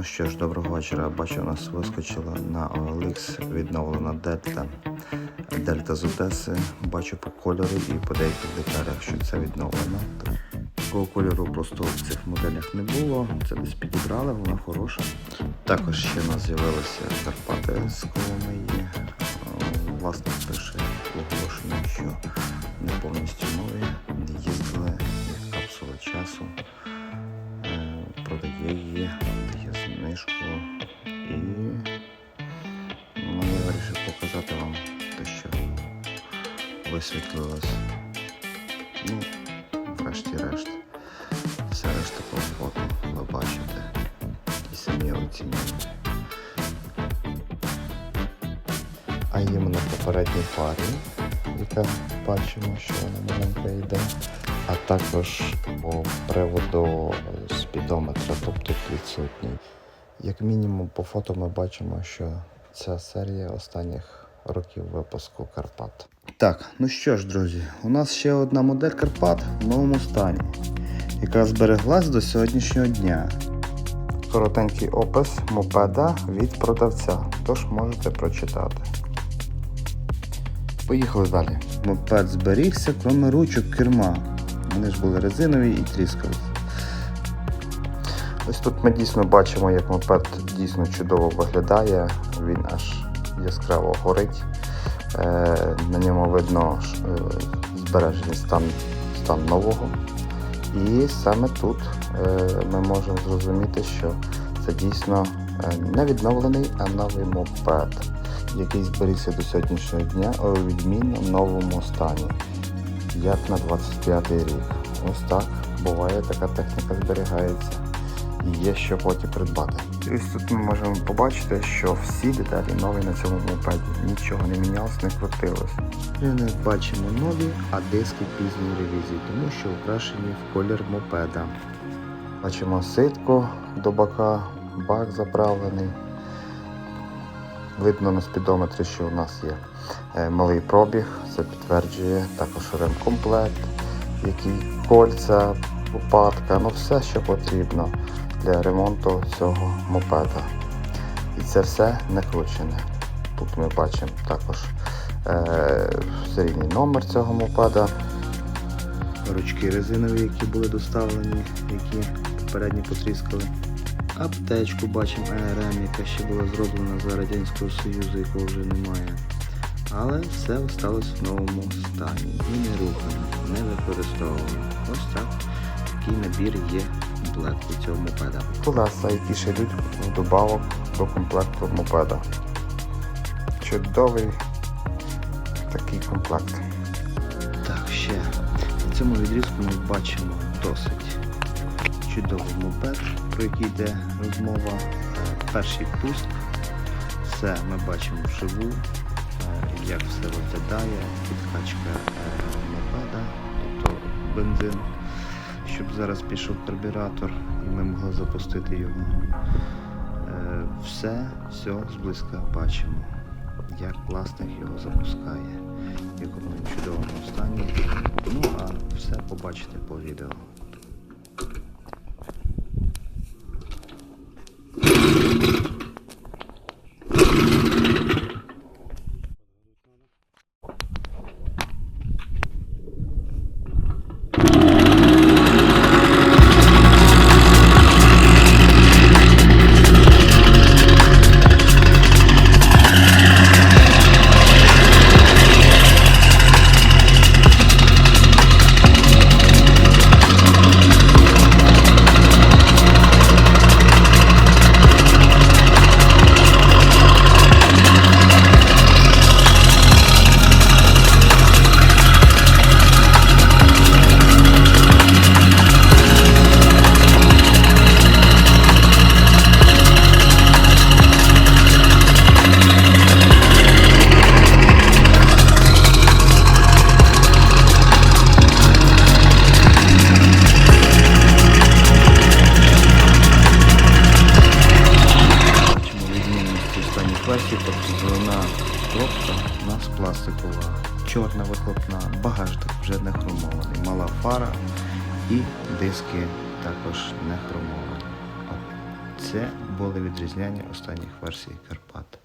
Ну що ж, доброго вечора. Бачу, у нас вискочила на OLX відновлена Дельта. Дельта з Одеси. Бачу по кольору і по деяких деталях, що це відновлено. Такого кольору просто в цих моделях не було. Це десь підібрали, вона хороша. Також ще у нас з'явилися Карпати з Коломиї. Е, Власник пише оголошення, що не повністю нові. Їздили як капсули часу. Е, Продає її, дає знижку і ну, я вирішив показати вам те, що висвітлилось. Ну, врешті-решт. Все решта по фото ви бачите і самі оцінюєте. А іменно попередній парі, яка бачимо, що вона маленька йде, а також по приводу спідометра, тобто відсутній. Як мінімум по фото ми бачимо, що ця серія останніх років випуску Карпат. Так, ну що ж, друзі, у нас ще одна модель Карпат в новому стані, яка збереглась до сьогоднішнього дня. Коротенький опис мопеда від продавця, тож можете прочитати. Поїхали далі. Мопед зберігся, крім ручок керма. Вони ж були резинові і тріскались. Ось тут ми дійсно бачимо, як мопед дійсно чудово виглядає, він аж яскраво горить. Е, на ньому видно е, збережений стан, стан нового. І саме тут е, ми можемо зрозуміти, що це дійсно не відновлений, а новий мопед, який зберігся до сьогоднішнього дня у відмінно новому стані, як на 25 рік. Ось так буває, така техніка зберігається і є що потім придбати. І ось тут ми можемо побачити, що всі деталі нові на цьому мопеді. Нічого не мінялось, не крутилось. Ми бачимо нові, а диски пізньої ревізії, тому що окрашені в колір мопеда. Бачимо ситку до бока, бак заправлений. Видно на спідометрі, що у нас є е, малий пробіг, це підтверджує також ремкомплект, які кольця, лопатка, ну все, що потрібно для ремонту цього мопеда. І це все не кручене. Тут ми бачимо також е, серійний номер цього мопеда. Ручки резинові, які були доставлені, які попередньо потріскали. Аптечку бачимо АРМ, яка ще була зроблена за Радянського Союзу, якого вже немає. Але все осталось в новому стані. І не рухано, не використовувано. Ось так. Такий набір є в комплекті цього мопеда. Колеса, які ще йдуть в добавок до комплекту мопеда. Чудовий такий комплект. Так, ще на цьому відрізку ми бачимо досить чудовий мопед, про який йде розмова. Е, Перший пуск. Все ми бачимо вживу, е, як все виглядає, підкачка е, мопеда, тобто бензин, щоб зараз пішов карбюратор і ми могли запустити його. Е, Все, все зблизька бачимо, як власник його запускає, в якому він чудовому стані. Ну а все побачите по відео. Тобто зелена кнопка у нас пластикова, чорна вихлопна, багажник вже не хромований, мала фара і диски також не хромовані. Це були відрізняння останніх версій Карпат.